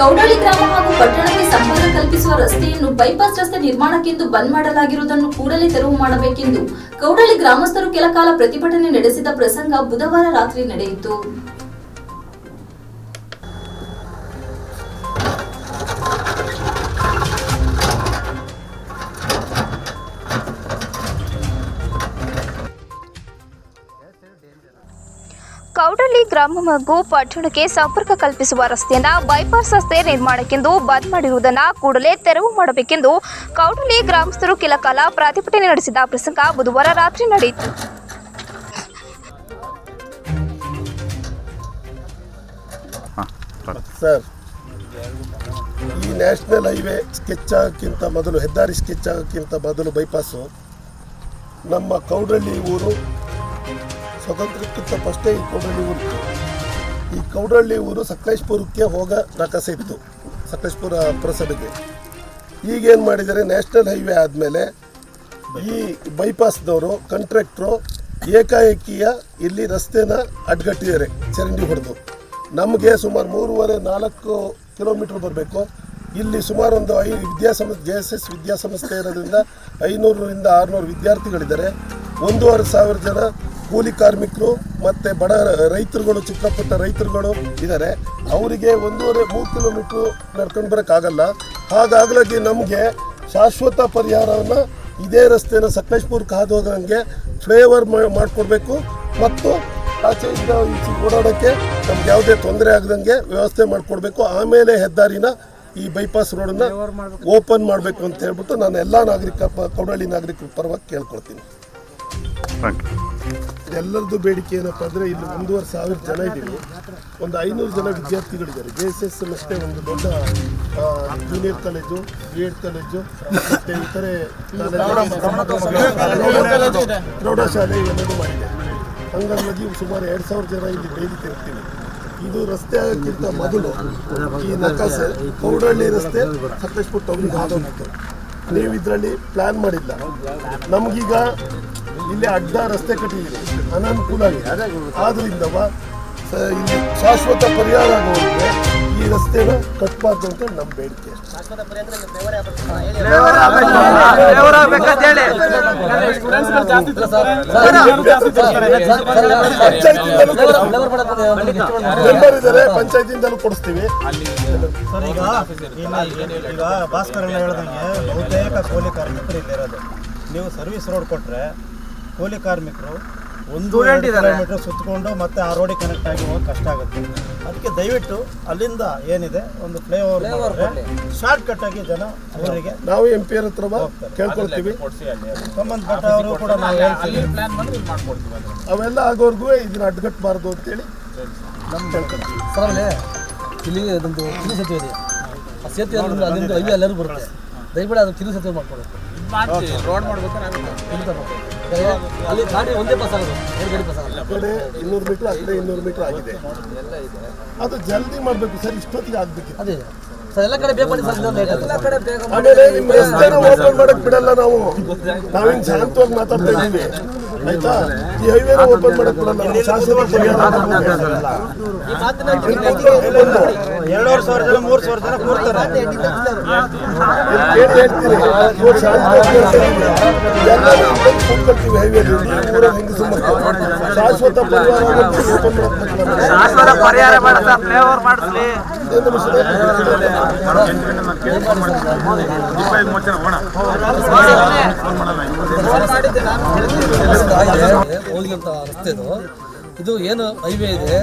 ಕೌಡಳ್ಳಿ ಗ್ರಾಮ ಹಾಗೂ ಪಟ್ಟಣಕ್ಕೆ ಸಂಪರ್ಕ ಕಲ್ಪಿಸುವ ರಸ್ತೆಯನ್ನು ಬೈಪಾಸ್ ರಸ್ತೆ ನಿರ್ಮಾಣಕ್ಕೆಂದು ಬಂದ್ ಮಾಡಲಾಗಿರುವುದನ್ನು ಕೂಡಲೇ ತೆರವು ಮಾಡಬೇಕೆಂದು ಕೌಡಳ್ಳಿ ಗ್ರಾಮಸ್ಥರು ಕೆಲ ಕಾಲ ಪ್ರತಿಭಟನೆ ನಡೆಸಿದ ಪ್ರಸಂಗ ಬುಧವಾರ ರಾತ್ರಿ ನಡೆಯಿತು. ಕೌಡಳ್ಳಿ ಗ್ರಾಮ ಹಾಗೂ ಪಟ್ಟಣಕ್ಕೆ ಸಂಪರ್ಕ ಕಲ್ಪಿಸುವ ರಸ್ತೆಯನ್ನ ಬೈಪಾಸ್ ರಸ್ತೆ ನಿರ್ಮಾಣಕ್ಕೆಂದು ಬಂದ್ ಮಾಡಿರುವುದನ್ನು ಕೂಡಲೇ ತೆರವು ಮಾಡಬೇಕೆಂದು ಕೌಡಳ್ಳಿ ಗ್ರಾಮಸ್ಥರು ಕೆಲ ಕಾಲ ಪ್ರತಿಭಟನೆ ನಡೆಸಿದ ಪ್ರಸಂಗ ಬುಧವಾರ ರಾತ್ರಿ ನಡೆಯಿತು. ಸರ್ ಈ ನ್ಯಾಷನಲ್ ಹೈವೇ ಸ್ಕೆಚ್ ಆಗೋಕ್ಕಿಂತ ಮೊದಲು ಹೆದ್ದಾರಿ ಸ್ಕೆಚ್ ಆಗೋಕ್ಕಿಂತ ಮೊದಲು ಬೈಪಾಸು ನಮ್ಮ ಕೌಡಳ್ಳಿ ಊರು ಸ್ವತಂತ್ರಕ್ಕಿಂತ ಫಸ್ಟೇ ಈ ಕೌಡಳ್ಳಿ ಊರು. ಈ ಕೌಡಳ್ಳಿ ಊರು ಸಕಲೇಶ್ಪುರಕ್ಕೆ ಹೋಗೋ ನಕಸೆ ಇತ್ತು, ಸಕಲೇಶ್ಪುರ ಪುರಸಭೆಗೆ. ಈಗೇನು ಮಾಡಿದ್ದಾರೆ, ನ್ಯಾಷನಲ್ ಹೈವೇ ಆದಮೇಲೆ ಈ ಬೈಪಾಸ್ನವರು, ಕಾಂಟ್ರಾಕ್ಟ್ರು ಏಕಾಏಕಿಯ ಇಲ್ಲಿ ರಸ್ತೆನ ಅಡ್ಗಟ್ಟಿದ್ದಾರೆ, ಚರಂಡಿ ಹೊಡೆದು. ನಮಗೆ ಸುಮಾರು ಮೂರುವರೆ ನಾಲ್ಕು ಕಿಲೋಮೀಟ್ರ್ ಬರಬೇಕು. ಇಲ್ಲಿ ಸುಮಾರು ಒಂದು ಐ ವಿದ್ಯಾಸಂಸ್ಥೆ, ಜೆ ಎಸ್ ಎಸ್ ವಿದ್ಯಾಸಂಸ್ಥೆ ಇರೋದ್ರಿಂದ ಐನೂರರಿಂದ ಆರುನೂರು ವಿದ್ಯಾರ್ಥಿಗಳಿದ್ದಾರೆ. ಒಂದೂವರೆ ಸಾವಿರ ಜನ ಕೂಲಿ ಕಾರ್ಮಿಕರು ಮತ್ತು ಬಡ ರೈತರುಗಳು ಚಿಕ್ಕ ಪುಟ್ಟ ರೈತರುಗಳು ಇದ್ದಾರೆ ಅವರಿಗೆ ಒಂದೂವರೆ ಮೂರು ಕಿಲೋಮೀಟ್ರು ನಡ್ಕೊಂಡು ಬರೋಕ್ಕಾಗಲ್ಲ. ಹಾಗಾಗ್ಲಾಗಿ ನಮಗೆ ಶಾಶ್ವತ ಪರಿಹಾರವನ್ನು ಇದೇ ರಸ್ತೆನ ಸಕಲೇಶ್ಪುರಕ್ಕೆ ಹಾದು ಹೋಗಂಗೆ ಫ್ಲೇವರ್ ಮಾಡಿಕೊಡ್ಬೇಕು. ಮತ್ತು ಆಚೆಯಿಂದ ಈಚೆ ಓಡಾಡೋಕ್ಕೆ ನಮ್ಗೆ ಯಾವುದೇ ತೊಂದರೆ ಆಗದಂಗೆ ವ್ಯವಸ್ಥೆ ಮಾಡಿಕೊಡ್ಬೇಕು. ಆಮೇಲೆ ಹೆದ್ದಾರಿನ ಈ ಬೈಪಾಸ್ ರೋಡನ್ನ ಓಪನ್ ಮಾಡಬೇಕು. ಅಂತ ಹೇಳ್ಬಿಟ್ಟು ನಾನು ಎಲ್ಲ ನಾಗರಿಕ ಕೌಡಳ್ಳಿ ನಾಗರಿಕರ ಪರವಾಗಿ ಕೇಳ್ಕೊಳ್ತೀನಿ. ಎಲ್ಲರದ್ದು ಬೇಡಿಕೆ ಏನಪ್ಪ ಅಂದರೆ ಇಲ್ಲಿ ಒಂದೂವರೆ ಸಾವಿರ ಜನ ಇದ್ದೀವಿ. ಒಂದು ಐನೂರು ಜನ ವಿದ್ಯಾರ್ಥಿಗಳಿದ್ದಾರೆ. ಜೆ ಎಸ್ ಎಸ್ ಅಷ್ಟೇ ಒಂದು ದೊಡ್ಡ junior college B Ed college ಮತ್ತು ಇತರೆ ಪ್ರೌಢಶಾಲೆ ಇವೆಲ್ಲವೂ ಮಾಡಿದೆ ಹಂಗಾಗಿ ಸುಮಾರು ಎರಡು ಸಾವಿರ ಜನ ಇಲ್ಲಿ ಡೈಲಿ ತಿರುಗ್ತೀವಿ ಇದು ರಸ್ತೆ ಆಗೋಕ್ಕಿಂತ ಮೊದಲು ಈ ನಕಾಸೆ ಕೌಡಳ್ಳಿ ರಸ್ತೆ ಸಕಲೇಶ್ಪುರ ಟೌನಿಗೆ ಹಾದೋಗಿತ್ತು ನೀವು ಇದರಲ್ಲಿ ಪ್ಲ್ಯಾನ್ ಮಾಡಿಲ್ಲ. ನಮಗೀಗ ಇಲ್ಲಿ ಅಡ್ಡ ರಸ್ತೆ ಕಟ್ಟಿದ್ದೀರಿ ಅನಾನುಕೂಲ ಆಗಿದೆ ಆದ್ರಿಂದವ ಇಲ್ಲಿ ಶಾಶ್ವತ ಪರಿಹಾರ ಆಗುವಂತೆ ಈ ರಸ್ತೆನ ಕಟ್ಬಾರ್ದು ಅಂತ ನಮ್ಮ ಬೇಡಿಕೆ ಮೆಂಬರ್ ಇದ್ದಾರೆ ಪಂಚಾಯತಿಂದಲೂ ಕೊಡಿಸ್ತೀವಿ ಸರ್ ಈಗ ಈಗ ಭಾಸ್ಕರ್ ಹೇಳ್ದಂಗೆ ಬಹುತೇಕ ಕೂಲಿ ಕಾರ್ಮಿಕರು ಇಲ್ಲಿರೋದು ನೀವು ಸರ್ವಿಸ್ ರೋಡ್ ಕೊಟ್ಟರೆ ಕೂಲಿ ಕಾರ್ಮಿಕರು ಒಂದು ಕಿಲೋಮೀಟರ್ ಸುತ್ತಕೊಂಡು ಮತ್ತೆ ಆ ರೋಡಿಗೆ ಕನೆಕ್ಟ್ ಆಗಿ ಹೋಗಕ್ಕೆ ಕಷ್ಟ ಆಗುತ್ತೆ. ಅದಕ್ಕೆ ದಯವಿಟ್ಟು ಅಲ್ಲಿಂದ ಏನಿದೆ ಒಂದು ಫ್ಲೈ ಓವರ್ ಶಾರ್ಟ್ ಕಟ್ ಆಗಿ ಜನ ಅವರಿಗೆ ನಾವು ಎಂ ಪಿ ಆರ್ ಹತ್ರ ಕೇಳ್ಕೊಳ್ತೀವಿ. ಸಂಬಂಧಪಟ್ಟವರು ಕೂಡ ನಾವು ಹೇಳ್ತೀವಿ. ಅವೆಲ್ಲ ಆಗೋರ್ಗು ಇದನ್ನ ಅಡ್ಗಟ್ಬಾರ್ದು ಅಂತೇಳಿ ನಮ್ಮ ಕೇಳ್ಕೊಳ್ತೀವಿ ಸರ್ ಅಲ್ಲೇ ಇಲ್ಲಿ ನಮ್ಮದು ಸೇತುವೆ ಇದೆ. ಆ ಸೇತುವೆ ಅಲ್ಲಿಂದ ಅಲ್ಲಿಂದ ಹೈವೇ ಎಲ್ಲರೂ ಬರುತ್ತೆ. ದಯವಿಟ್ಟು ಅದು ಕಿರು ಸೇತುವೆ ಮಾಡ್ಕೊಡ್ಬೇಕು. ಯಾಕಂದ್ರೆ ಅಲ್ಲಿ ಗಾಡಿ ಒಂದೇ ಪಾಸ್ ಆಗೋದು. ಎರಡು ಗಾಡಿ ಪಾಸ್ ಆಗಲ್ಲ ಆ ಕಡೆ ಇನ್ನೂರು ಮೀಟರ್ ಕಡೆ ಇನ್ನೂರು ಮೀಟರ್ ಆಗಿದೆ. ಅದು ಜಲ್ದಿ ಮಾಡಬೇಕು ಸರ್ ಇಷ್ಟೊತ್ತಿಗೆ ಆಗ್ಬೇಕು ಅದೇ. ಸರ್ ಎಲ್ಲ ಕಡೆ ಬೇಕು ಮಾಡಿ ಸರ್ ಲೇಟ್ ಆಗುತ್ತೆ. ಆಮೇಲೆ ನಿಮ್ಮ ರಸ್ತೆನ ಓಪನ್ ಮಾಡಕ್ ಬಿಡಲ್ಲ ನಾವು? ನಾವೇನ್ ಶಾಂತವಾಗಿ ಮಾತಾಡ್ತಾ ಇದ್ದೀವಿ. ಆಯ್ತಾ ಈ ಹೈವೇನ ಓಪನ್ ಮಾಡಕ್ ಎರಡೂವರೆ ಸಾವಿರ ಜನ ಮೂರು ಸಾವಿರ ಜನ ಕೂರ್ತಾರೆ ಶಾಶ್ವತ ಪರಿಹಾರ ಮಾಡಿಸ್ಲಿ ಹೋಗಿಂತ ರಸ್ತೆದು ಇದು. ಏನು ಹೈವೇ ಇದೆ.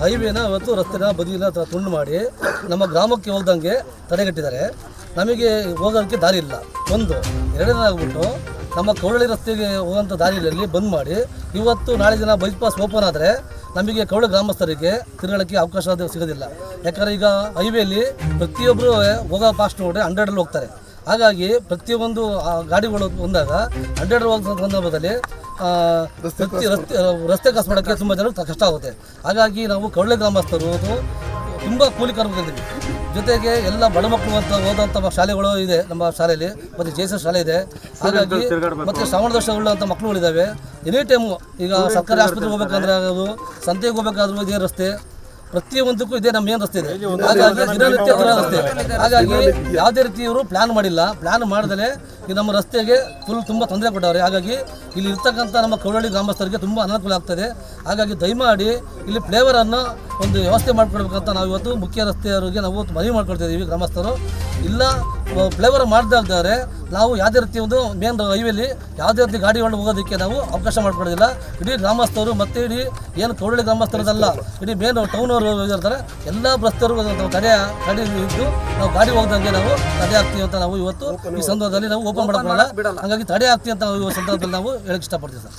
ಹೈವೇನ ಇವತ್ತು ರಸ್ತೆನ ಬದಿನ ತ- ತುಂಡು ಮಾಡಿ ನಮ್ಮ ಗ್ರಾಮಕ್ಕೆ ಹೋಗ್ದಂಗೆ ತಡೆಗಟ್ಟಿದ್ದಾರೆ. ನಮಗೆ ಹೋಗೋದಕ್ಕೆ ದಾರಿ ಇಲ್ಲ. ಒಂದು ಎರಡನೇದಾಗ್ಬಿಟ್ಟು ನಮ್ಮ ಕೌಳಳ್ಳಿ ರಸ್ತೆಗೆ ಹೋಗುವಂಥ ದಾರಿಯಲ್ಲಿ ಬಂದ್ ಮಾಡಿ ಇವತ್ತು ನಾಳೆ ದಿನ ಬೈಪಾಸ್ ಓಪನ್ ಆದರೆ ನಮಗೆ ಕೌಳ ಗ್ರಾಮಸ್ಥರಿಗೆ ತಿರುಗಾಳಕ್ಕೆ ಅವಕಾಶ ಸಿಗೋದಿಲ್ಲ. ಯಾಕಂದರೆ ಈಗ ಹೈವೇಲಿ ಪ್ರತಿಯೊಬ್ಬರು ಹೋಗೋ ಫಾಸ್ಟ್ ನೋಡಿ ಹಂಡ್ರೆಡಲ್ಲಿ ಹೋಗ್ತಾರೆ. ಹಾಗಾಗಿ ಪ್ರತಿಯೊಂದು ಆ ಗಾಡಿಗಳು ಬಂದಾಗ ಹಂಡ್ರೆಡ್ ಹೋಗೋ ಸಂದರ್ಭದಲ್ಲಿ ರಸ್ತೆ ರಸ್ತೆ ಕಾಸು ಮಾಡೋಕ್ಕೆ ತುಂಬ ಜನಕ್ಕೆ ಕಷ್ಟ ಆಗುತ್ತೆ. ಹಾಗಾಗಿ ನಾವು ಕೌಳೆ ಗ್ರಾಮಸ್ಥರು ಅದು ತುಂಬ ಕೂಲಿ ಕಾರ್ಮಿಕರಿದ್ದೀವಿ. ಜೊತೆಗೆ ಎಲ್ಲ ಬಡ ಮಕ್ಕಳು ಅಂತ ಓದುವಂಥ ಶಾಲೆಗಳು ಇದೆ ನಮ್ಮ ಶಾಲೆಯಲ್ಲಿ. ಮತ್ತು ಜೆ ಎಸ್ ಎಸ್ ಶಾಲೆ ಇದೆ. ಹಾಗಾಗಿ ಮತ್ತು ಶ್ರವಣ ಉಳ್ಳಂಥ ಮಕ್ಕಳುಗಳಿದ್ದಾವೆ ಎನಿ ಟೈಮು ಈಗ ಸರ್ಕಾರಿ ಆಸ್ಪತ್ರೆಗೆ ಹೋಗ್ಬೇಕಂದ್ರೆ ಆಗೋದು ಸಂತೆಗೆ ಹೋಗ್ಬೇಕಾದ್ರೂ ಇದೇ ರಸ್ತೆ. ಪ್ರತಿಯೊಂದಕ್ಕೂ ಇದೇ ನಮ್ಮ ಮೇನ್ ರಸ್ತೆ ಇದೆ. ಹಾಗಾಗಿ ದಿನನಿತ್ಯ ರಸ್ತೆ ಹಾಗಾಗಿ ಯಾವುದೇ ರೀತಿ ಇವರು ಪ್ಲಾನ್ ಮಾಡಿಲ್ಲ. ಪ್ಲಾನ್ ಮಾಡ್ದಲೆ ಈ ನಮ್ಮ ರಸ್ತೆಗೆ ಫುಲ್ ತುಂಬ ತೊಂದರೆ ಕೊಟ್ಟವ್ರೆ. ಹಾಗಾಗಿ ಇಲ್ಲಿ ಇರ್ತಕ್ಕಂಥ ನಮ್ಮ ಕೌಡಳ್ಳಿ ಗ್ರಾಮಸ್ಥರಿಗೆ ತುಂಬ ಅನಾನುಕೂಲ ಆಗ್ತದೆ. ಹಾಗಾಗಿ ದಯಮಾಡಿ ಇಲ್ಲಿ ಫ್ಲೇವರ್ ಅನ್ನು ಒಂದು ವ್ಯವಸ್ಥೆ ಮಾಡಿಕೊಡ್ಬೇಕಂತ ನಾವು ಇವತ್ತು ಮುಖ್ಯ ರಸ್ತೆಯವರಿಗೆ ನಾವು ಮನವಿ ಮಾಡ್ಕೊಳ್ತಾ ಇದ್ದೀವಿ ಗ್ರಾಮಸ್ಥರು. ಇಲ್ಲ ಫ್ಲೇವರ್ ಮಾಡ್ದಾಗ್ದಾರೆ ನಾವು ಯಾವುದೇ ರೀತಿ ಒಂದು ಮೇನ್ ಹೈವೇಲಿ ಯಾವುದೇ ರೀತಿ ಗಾಡಿಗಳು ಹೋಗೋದಕ್ಕೆ ನಾವು ಅವಕಾಶ ಮಾಡಿಕೊಡೋದಿಲ್ಲ ಇಡೀ ಗ್ರಾಮಸ್ಥರು ಮತ್ತೆ ಇಡೀ ಏನು ಕೌಡಳ್ಳಿ ಗ್ರಾಮಸ್ಥರದಲ್ಲ ಇಡೀ ಮೇನ್ ಟೌನ್ ಅವರು ಇರ್ತಾರೆ ಎಲ್ಲ ಬಸ್ತರು ನಾವು ತಡೆ ಗಾಡಿ ಇದ್ದು ನಾವು ಗಾಡಿ ಹೋಗ್ದಂಗೆ ನಾವು ತಡೆ ಆಗ್ತೀವಿ ಅಂತ ನಾವು ಇವತ್ತು ಈ ಸಂದರ್ಭದಲ್ಲಿ ನಾವು ಓಪನ್ ಮಾಡಕ್ ಹಾಗಾಗಿ ತಡೆ ಆಗ್ತೀವಿ ಅಂತ ನಾವು ಈ ಸಂದರ್ಭದಲ್ಲಿ ನಾವು ಹೇಳಕ್ಕೆ ಇಷ್ಟಪಡ್ತೀವಿ ಸರ್.